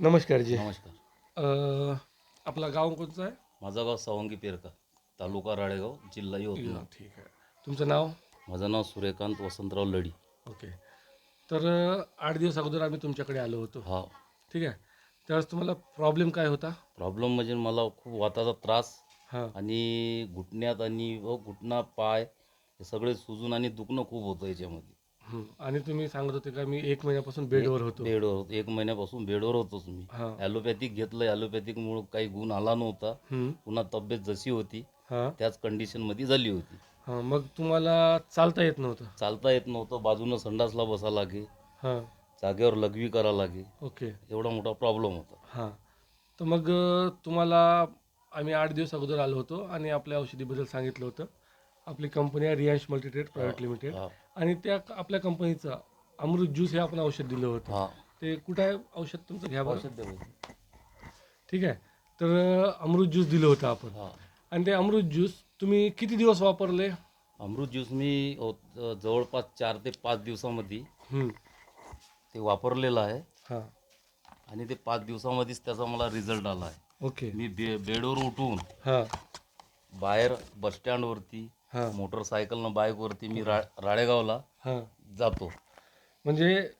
नमस्कार जी. नमस्कार. अ, आपला गाव कोणतं आहे? माझं गाव सावंगी पेरका तालुका राळेगाव जिल्हा यवतमाळ. ठीक आहे. तुमचं नाव? माझं नाव सूर्यकांत वसंतराव लढी. ओके. तर अ, आठ दिवस अगोदर आम्ही तुमच्याकडे आलो होतो. हा. ठीक आहे. त्यावेळेस तुम्हाला प्रॉब्लेम काय होता? प्रॉब्लेम म्हणजे मला खूप वाताचा त्रास हां. आणि घुटण्यात आणि व घुटणा पाय हे सगळे सुजून आणि दुखणं खूप होतं याच्यामध्ये. आणि तुम्ही सांगत होते का मी एक महिन्यापासून बेडवर होतो. बेडवर होतो. एक महिन्यापासून बेडवर होतोच मी. हां. ॲलोपॅथिक घेतलं. ॲलोपॅथिकमुळं काही गुण आला नव्हता. पुन्हा तब्येत जशी होती हां. त्याच कंडिशनमध्ये झाली होती. हां मग तुम्हाला चालता येत नव्हतं. चालता येत नव्हतं. बाजूनं संडासला बसा लागे हां. जागेवर लघवी करा लागे ओके. एवढा मोठा प्रॉब्लेम होता. हां. तर मग अ, तुम्हाला आम्ही आठ दिवस अगोदर आलो होतो आणि आपल्या औषधीबद्दल सांगितलं होतं. आपली कंपनी आहे रियांश मल्टीट्रेड प्रायव्हेट लिमिटेड हा. आणि त्या आपल्या कंपनीचं अमृत ज्यूस हे आपण औषध दिलं होतं. हा. ते कुठं आहे? औषध तुमचं? घ्या बरं. औषध बाई. ठीक आहे. तर अमृत ज्यूस दिलं होतं आपण. हा. आणि ते अमृत ज्यूस तुम्ही किती दिवस वापरले? अमृत ज्यूस मी अ, जवळपास चार ते पाच दिवसामध्ये. ते वापरलेलं आहे. हां. आणि ते पाच दिवसामध्येच त्याचा मला रिझल्ट आला आहे. ओके. मी बे बेडवर उठून हां. बाहेर बसस्टँडवरती हां. मोटरसायकलनं बाईकवरती मी रा राळेगावला हां. जातो. म्हणजे